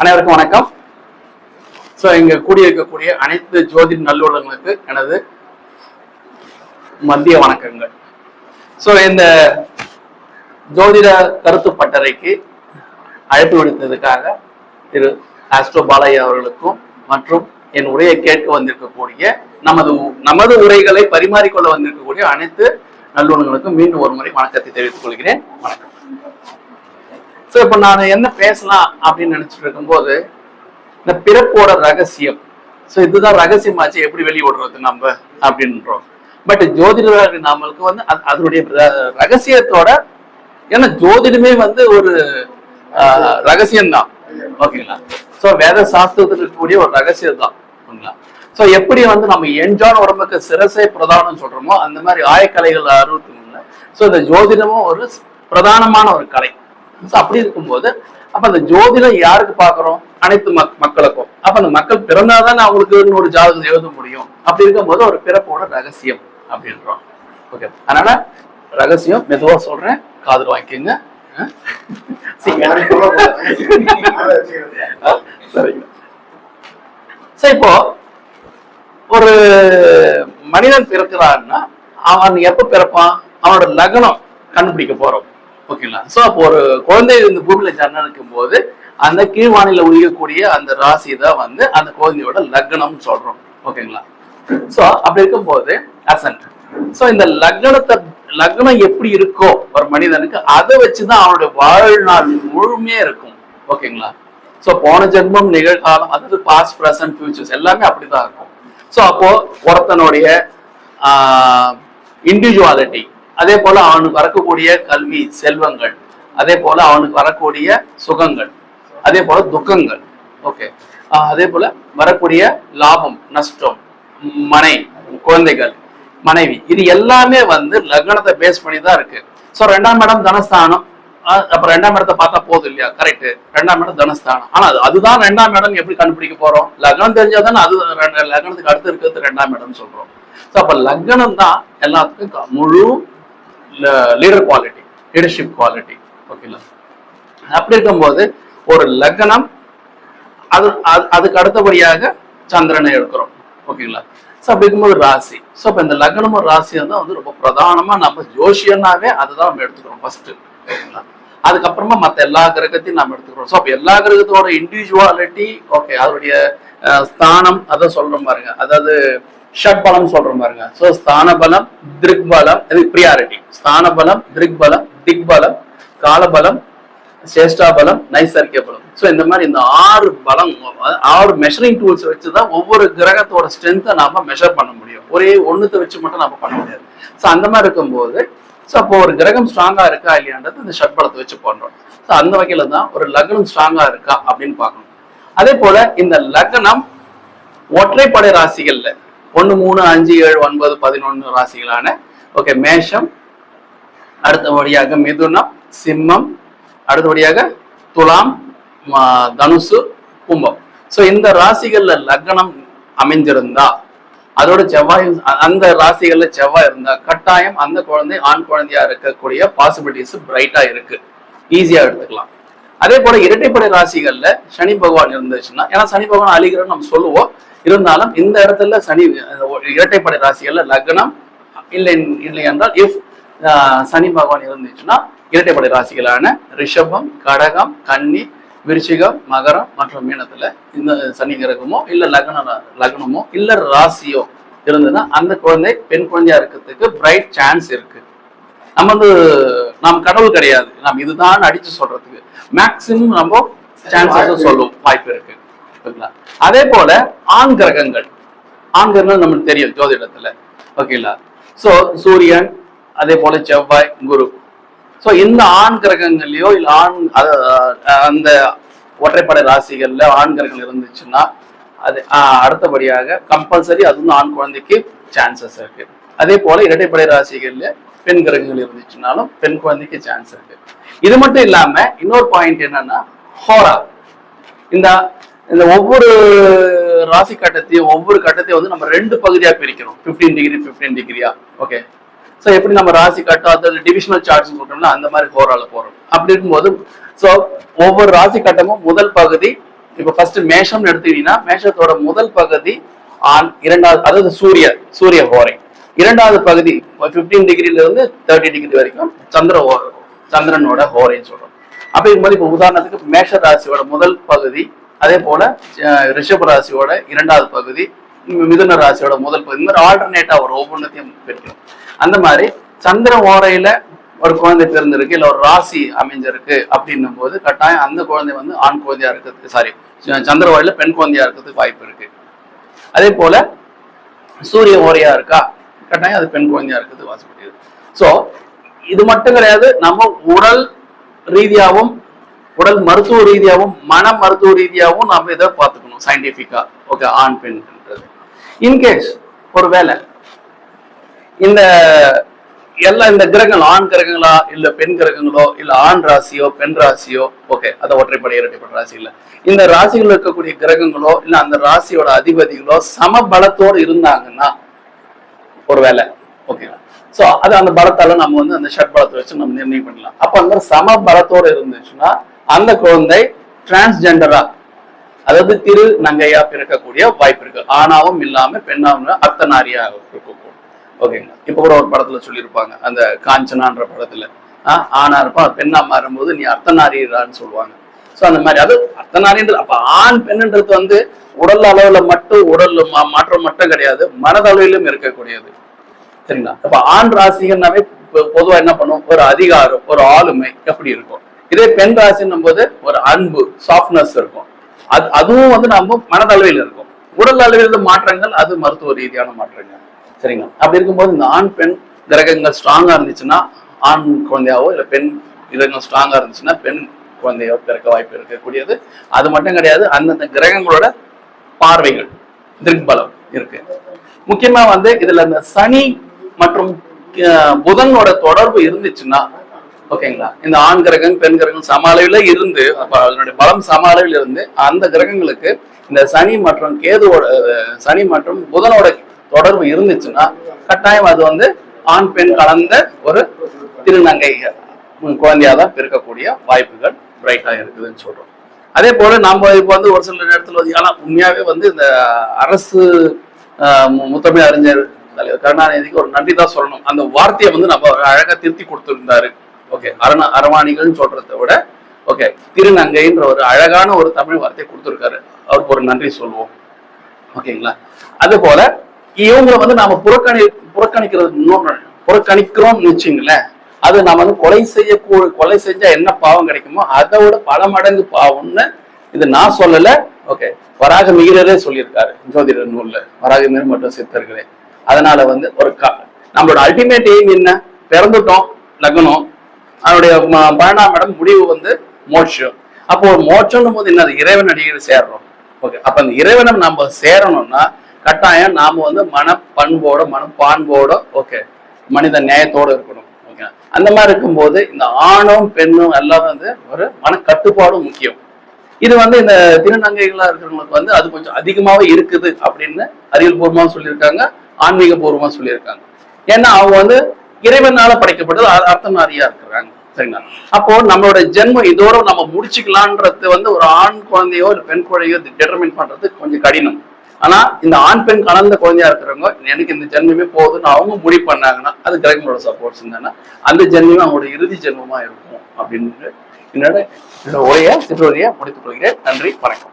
அனைவருக்கும் வணக்கம். ஸோ இங்க கூடியிருக்கக்கூடிய அனைத்து ஜோதிட நல்லுள்ளங்களுக்கு எனது மத்திய வணக்கங்கள். ஸோ இந்த ஜோதிட கருத்து பட்டறைக்கு அழைப்பு விடுத்ததுக்காக திரு ஆஸ்ட்ரோ பாலையா அவர்களுக்கும் மற்றும் என் உரையை கேட்க வந்திருக்கக்கூடிய நமது நமது உரைகளை பரிமாறிக்கொள்ள வந்திருக்கக்கூடிய அனைத்து நல்லுணங்களுக்கும் மீண்டும் ஒரு முறை வணக்கத்தை தெரிவித்துக் கொள்கிறேன். வணக்கம். ஸோ இப்போ நான் என்ன பேசலாம் அப்படின்னு நினச்சிட்டு இருக்கும்போது இந்த பிறப்போட ரகசியம். ஸோ இதுதான் ரகசியமாச்சு எப்படி வெளியிடுறது நம்ம அப்படின்றோம். பட் ஜோதிடர்கள் நம்மளுக்கு வந்து அது- அதனுடைய ர- ரகசியத்தோட ஏன்னா ஜோதிடமே வந்து ஒரு ரகசியம் தான் ஓகேங்களா? ஸோ வேத சாஸ்திரத்தில் இருக்கக்கூடிய ஒரு ரகசியம் தான் ஓகேங்களா? ஸோ எப்படி வந்து நம்ம எஞ்சான உடம்புக்கு சிரசை பிரதானம் சொல்றோமோ அந்த மாதிரி ஆயக்கலைகள் அறுபத்தி மூணுல ஸோ இந்த ஜோதிடமும் ஒரு பிரதானமான ஒரு கலை. ஸோ அப்படி இருக்கும்போது அப்ப அந்த ஜோதிடம் யாருக்கு பாக்குறோம் அனைத்து மக் மக்களுக்கும். அப்ப அந்த மக்கள் பிறந்தாதான் அவங்களுக்கு ஒரு ஜாதகம் எழுத முடியும். அப்படி இருக்கும்போது ஒரு பிறப்போட ரகசியம் அப்படின்றோம். ஓகே அதனால ரகசியம் மெதுவா சொல்றேன். காது வாங்கிக்கோங்க. சரிங்க. சரி இப்போ ஒரு மனிதன் பிறக்கிறான்னா அவன் எப்ப பிறப்பான்? அவனோட லக்னம் கண்டுபிடிக்க போறோம். ஓகேங்களா சோ அப்போ ஒரு குழந்தை இந்த பூமியில ஜனனிக்கும் போது அந்த கீழ்வானில உயிரக்கூடிய அந்த ராசி தான் வந்து அந்த குழந்தையோட லக்னம் சொல்றோம். ஓகேங்களா சோ அப்படி இருக்கும்போது அசன்ட் சோ இந்த லக்னத்தை லக்னம் எப்படி இருக்கோ ஒரு மனிதனுக்கு அதை வச்சுதான் அவனுடைய வாழ்நாள் முழுமையே இருக்கும். ஓகேங்களா சோ போன ஜென்மம் நிகழ்காலம் அதாவது பாஸ்ட் ப்ரெசன்ட் ஃபியூச்சர்ஸ் எல்லாமே அப்படிதான் இருக்கும். சோ அப்போ ஒருத்தனுடைய இண்டிவிஜுவாலிட்டி அதே போல அவனுக்கு வரக்கூடிய கல்வி செல்வங்கள் அதே போல அவனுக்கு வரக்கூடிய சுகங்கள் அதே போல துக்கங்கள். ஓகே அதே போல வரக்கூடிய லாபம் நஷ்டம் மனை குழந்தைகள் மனைவி இது எல்லாமே வந்து லக்னத்தை பேஸ் பண்ணி தான் இருக்கு. ஸோ ரெண்டாம் இடம் தனஸ்தானம். ஆஹ் ரெண்டாம் இடத்தை பார்த்தா போதும் இல்லையா? கரெக்ட் ரெண்டாம் இடம் தனஸ்தானம். ஆனா அதுதான் ரெண்டாம் இடம் எப்படி கண்டுபிடிக்க போறோம்? லக்னம் தெரிஞ்சாதானே அது ரெண்டு- லக்னத்துக்கு அடுத்து இருக்கிறது ரெண்டாம் இடம் சொல்றோம். ஸோ அப்ப லக்னம் தான் எல்லாத்துக்கும் முழு லீடர் குவாலிட்டி லீடர்ஷிப் குவாலிட்டி ஓகேங்களா அப்படி இருக்கும்போது ஒரு லக்னம் அது அது- அதுக்கு அடுத்தபடியாக சந்திரனை எடுக்கிறோம் ஓகேங்களா ஸோ அப்படி இருக்கும்போது ராசி. ஸோ இப்போ இந்த லக்னமும் ராசியும் தான் வந்து ரொம்ப பிரதானமாக நம்ம ஜோஷியனாவே அதுதான் நம்ம எடுத்துக்கிறோம் ஃபர்ஸ்ட் ஓகேங்களா? அதுக்கப்புறமா மற்ற எல்லா கிரகத்தையும் நம்ம எடுத்துக்கிறோம். ஸோ அப்போ எல்லா கிரகத்தோட இண்டிவிஜுவாலிட்டி ஓகே அதோடைய ஸ்தானம் அதை சொல்கிறோம் பாருங்க. அதாவது ஷட் பலம் சொல்றோம் பாருங்க ஸோ ஸ்தான பலம் பலம் இது ப்ரியாரிட்டி ஸ்தான பலம் திக்பலம் திக் பலம் காலபலம் சேஷ்டா பலம் நைசர்கிய பலம் ஸோ இந்த மாதிரி இந்த ஆறு பலம் ஆறு மெஷரிங் டூல்ஸ் வச்சு தான் ஒவ்வொரு கிரகத்தோட ஸ்ட்ரென்த்தை நாம மெஷர் பண்ண முடியும். ஒரே ஒண்ணுத்தை வச்சு மட்டும் நாம பண்ண முடியாது. ஸோ அந்த மாதிரி இருக்கும்போது ஸோ அப்போ ஒரு கிரகம் ஸ்ட்ராங்கா இருக்கா இல்லையான்றது இந்த ஷட்பலத்தை வச்சு பண்றோம். ஸோ அந்த வகையில தான் ஒரு லக்னம் ஸ்ட்ராங்கா இருக்கா அப்படின்னு பார்க்கணும். அதே போல இந்த லக்னம் ஒற்றைப்படை ராசிகள்ல ஒன்னு மூணு அஞ்சு ஏழு ஒன்பது பதினொன்னு ராசிகளான ஓகே மேஷம் அடுத்தபடியாக மிதுனம் சிம்மம் அடுத்தபடியாக துலாம் தனுசு கும்பம். ஸோ இந்த ராசிகள்ல லக்னம் அமைஞ்சிருந்தா அதோட செவ்வாய் அந்த ராசிகள்ல செவ்வாய் இருந்தா கட்டாயம் அந்த குழந்தை ஆண் குழந்தையா இருக்கக்கூடிய பாசிபிலிட்டிஸ் பிரைட்டா இருக்கு. ஈஸியா எடுத்துக்கலாம். அதே போல இரட்டைப்படை ராசிகள்ல சனி பகவான் இருந்துச்சுன்னா ஏன்னா சனி பகவான் அழிகிறன்னு நம்ம சொல்லுவோம். இருந்தாலும் இந்த இடத்துல சனி இரட்டைப்படை ராசிகள்ல லக்னம் இல்லை இல்லை என்றால் இஃப் சனி பகவான் இருந்துச்சுன்னா இரட்டைப்படை ராசிகளான ரிஷபம் கடகம் கன்னி விருச்சிகம் மகரம் மற்றும் மீனத்துல இந்த சனி கிரகமோ இல்ல லக்ன லக்னமோ இல்ல ராசியோ இருந்ததுன்னா அந்த குழந்தை பெண் குழந்தையா இருக்கிறதுக்கு பிரைட் சான்ஸ் இருக்கு. நம்ம வந்து நாம் கடவுள் கிடையாது. நாம் இதுதான் அடிச்சு சொல்றதுக்கு. மேக்சிமம் நம்ம சான்சஸ் சொல்லும் வாய்ப்பு இருக்கு. ஓகேங்களா அதே போல ஆண் கிரகங்கள். ஆண் கிரகங்கள் நமக்கு தெரியும் ஜோதிடத்துல. ஓகேங்களா? சோ சூரியன் அதே போல செவ்வாய் குரு. சோ இந்த ஆண் கிரகங்கள்லயோ இல்ல ஆண் அந்த ஒற்றைப்படை ராசிகள்ல ஆண் கிரகங்கள் இருந்துச்சுன்னா அது அடுத்தபடியாக கம்பல்சரி அது வந்து ஆண் குழந்தைக்கு சான்சஸ் இருக்கு. அதே போல இரட்டைப்படை ராசிகள்ல பெண் கிரகங்கள் இருந்துச்சுனாலும் பெண் குழந்தைக்கு சான்ஸ் இருக்கு. இது மட்டும் இல்லாம இன்னொரு பாயிண்ட் என்னன்னா ஹோரா. இந்த இந்த ஒவ்வொரு ராசி கட்டத்தையும் ஒவ்வொரு கட்டத்தையும் வந்து நம்ம ரெண்டு பகுதியா பிரிக்கிறோம் 15 டிகிரி 15 டிகிரியா ஓகே ஸோ எப்படி நம்ம ராசி கட்டம் அதாவது டிவிஷனல் சார்ட்ஸ் சொல்றோம்னா அந்த மாதிரி ஹோரால போறோம். அப்படி இருக்கும்போது ஸோ ஒவ்வொரு ராசி கட்டமும் முதல் பகுதி இப்ப ஃபர்ஸ்ட் மேஷம்னு எடுத்துக்கிட்டீங்கன்னா மேஷத்தோட முதல் பகுதி ஆண் இரண்டாவது அதாவது சூரிய சூரிய ஹோரை இரண்டாவது பகுதி பிப்டீன் டிகிரில இருந்து தேர்ட்டி டிகிரி வரைக்கும் சந்திர ஹோ- சந்திரனோட ஹோரைன்னு சொல்றோம். அப்படி இருக்கும்போது இப்ப உதாரணத்துக்கு மேஷ ராசியோட முதல் பகுதி அதே போல அஹ், ரிஷப ராசியோட இரண்டாவது பகுதி மிதுன ராசியோட முதல் பகுதி இந்த மாதிரி ஆல்டர்னேட்டா ஒரு ஒவ்வொன்றத்தையும் பிரிக்கணும் அந்த மாதிரி சந்திர ஓரையில ஒரு குழந்தை பிறந்திருக்கு இல்ல ஒரு ராசி அமைஞ்சிருக்கு அப்படின்னும் போது கட்டாயம் அந்த குழந்தை வந்து ஆண் குழந்தையா இருக்கிறதுக்கு சாரி சந்திர ஓரையில பெண் குழந்தையா இருக்கிறதுக்கு வாய்ப்பு இருக்கு. அதே போல சூரிய ஓரையா இருக்கா? கட்டாயம் அது பெண் குழந்தையா இருக்கிறது வாசப்படுது சோ இது மட்டும் கிடையாது நம்ம உடல் ரீதியாகவும் உடல் மருத்துவ ரீதியாவும் மன மருத்துவ ரீதியாவும் நாம இதை பார்த்துக்கணும் சயின்டிபிக்கா ஓகே ஆண் பெண்ன்றது. இன்கேஸ் ஒருவேளை இந்த எல்லா இந்த கிரகங்கள் ஆண் கிரகங்களா இல்ல பெண் கிரகங்களோ இல்ல ஆண் ராசியோ பெண் ராசியோ ஓகே அத ஒற்றைப்படை இரட்டைப்படை ராசி இல்ல. இந்த ராசிகள் இருக்கக்கூடிய கிரகங்களோ இல்ல அந்த ராசியோட அதிபதிகளோ சம பலத்தோடு இருந்தாங்கன்னா ஒருவேளை ஓகேங்களா சோ அது அந்த பலத்தால நம்ம வந்து அந்த ஷட் பலத்தை வச்சு நம்ம நிர்ணயம் பண்ணலாம். அப்ப அந்த சம பலத்தோடு இருந்துச்சுன்னா அந்த குழந்தை டிரான்ஸ்ஜெண்டரா அதாவது திரு நங்கையா பிறக்கக்கூடிய வாய்ப்பு இருக்கு. ஆணாவும் இல்லாம பெண்ணாவும் அர்த்தநாரியா இருக்கக்கூடும் ஓகேங்களா இப்ப கூட ஒரு படத்துல சொல்லியிருப்பாங்க அந்த காஞ்சனான்ற படத்துல. ஆஹ் ஆணா இருப்பான் பெண்ணா மாறும்போது நீ அர்த்தநாரியான்னு சொல்லுவாங்க. சோ அந்த மாதிரி அது அர்த்தநாரின்றது அப்ப ஆண் பெண்ணுன்றது வந்து உடல் அளவுல மட்டும் உடல் மா- மாற்றம் மட்டும் கிடையாது மனதளவிலும் இருக்கக்கூடியது. சரிங்களா? அப்போ ஆண் ராசிகள்னாவே பொதுவா என்ன பண்ணும்? ஒரு அதிகாரம் ஒரு ஆளுமை எப்படி இருக்கும்? இதே பெண் ராசின்னும் போது ஒரு அன்பு சாஃப்ட்னஸ் இருக்கும். அது அதுவும் வந்து நம்ம மனதளவில் இருக்கும். உடல் அளவில் மாற்றங்கள் அது மருத்துவ ரீதியான மாற்றங்கள். சரிங்களா? அப்படி இருக்கும்போது இந்த ஆண் பெண் கிரகங்கள் ஸ்ட்ராங்கா இருந்துச்சுன்னா ஆண் குழந்தையாவோ இல்லை பெண் கிரகங்கள் ஸ்ட்ராங்கா இருந்துச்சுன்னா பெண் குழந்தையோ பிறக்க வாய்ப்பு இருக்கக்கூடியது. அது மட்டும் கிடையாது அந்தந்த கிரகங்களோட பார்வைகள் திருப்பலம் இருக்கு. முக்கியமா வந்து இதுல இந்த சனி மற்றும் புதனோட தொடர்பு இருந்துச்சுன்னா ஓகேங்களா? இந்த ஆண் கிரகம் பெண் கிரகம் சம அளவில் இருந்து அதனுடைய பலம் சம அளவில் இருந்து அந்த கிரகங்களுக்கு இந்த சனி மற்றும் கேதுவோட சனி மற்றும் புதனோட தொடர்பு இருந்துச்சுன்னா கட்டாயம் அது வந்து ஆண் பெண் கலந்த ஒரு திருநங்கை குழந்தையாக தான் பிறக்கக்கூடிய வாய்ப்புகள் பிரைட்டாக இருக்குதுன்னு சொல்றோம். அதே போல நம்ம இப்போ வந்து ஒரு சில நேரத்தில் வந்து ஆனால் உண்மையாகவே வந்து இந்த அரசு முத்தமிழ் அறிஞர் தலைவர் கருணாநிதிக்கு ஒரு நன்றி தான் சொல்லணும். அந்த வார்த்தையை வந்து நம்ம அழகாக திருத்தி கொடுத்துருந்தாரு. ஓகே அரண அரவாணிகள்னு சொல்றதை விட ஓகே திருநங்கைன்ற ஒரு அழகான ஒரு தமிழ் வார்த்தையை கொடுத்துருக்காரு. அவருக்கு ஒரு நன்றி சொல்லுவோம். ஓகேங்களா அது போல இவங்களை வந்து நாம புறக்கணி புறக்கணிக்கிறது இன்னொன்று புறக்கணிக்கிறோம்னு வச்சுங்களேன் அது நாம வந்து கொலை செய்ய கொலை செஞ்சா என்ன பாவம் கிடைக்குமோ அதை விட பல மடங்கு பாவம்னு இது நான் சொல்லல. ஓகே வராக மிகிரரே சொல்லியிருக்காரு ஜோதிடர் நூல்ல வராக மிகிர் மற்றும் சித்தர்களே. அதனால வந்து ஒரு க நம்மளோட அல்டிமேட் எய்ம் என்ன? பிறந்துட்டோம் லக்னம். அதனுடைய ம- பன்னெண்டாம் இடம் முடிவு வந்து மோட்சம். அப்போ ஒரு மோட்சம்னும் போது என்னது இறைவன் அடிக்கடி சேர்றோம். ஓகே அப்ப அந்த இறைவனை நம்ம சேரணும்னா கட்டாயம் நாம வந்து மனப்பண்போட மனப்பான்போட ஓகே மனித நியாயத்தோட இருக்கணும். ஓகே அந்த மாதிரி இருக்கும்போது இந்த ஆணும் பெண்ணும் எல்லாம் வந்து ஒரு மனக்கட்டுப்பாடும் முக்கியம். இது வந்து இந்த திருநங்கைகளா இருக்கிறவங்களுக்கு வந்து அது கொஞ்சம் அதிகமாவே இருக்குது அப்படின்னு அறிவியல் பூர்வமாக சொல்லியிருக்காங்க ஆன்மீக பூர்வமாக சொல்லியிருக்காங்க. ஏன்னா அவங்க வந்து இறைவனால படைக்கப்பட்டது அர்த்தம் நிறையா இருக்கிறாங்க. சரிங்களா? அப்போ நம்மளோட ஜென்மம் இதோட நம்ம முடிச்சுக்கலான்றது வந்து ஒரு ஆண் குழந்தையோ இல்ல பெண் குழந்தையோ டிட்டர்மின் பண்றது கொஞ்சம் கடினம். ஆனா இந்த ஆண் பெண் கலந்த குழந்தையா இருக்கிறவங்க எனக்கு இந்த ஜென்மமே போகுதுன்னு அவங்க முடிவு பண்ணாங்கன்னா அது கிரகங்களோட சப்போர்ட்ஸ் இருந்தாங்கன்னா அந்த ஜென்மமே அவங்களோட இறுதி ஜென்மமா இருக்கும் அப்படின்னு என்னோட என்னோட உரையை சிற்றுரையை முடித்துக் கொள்கிறேன். நன்றி வணக்கம்.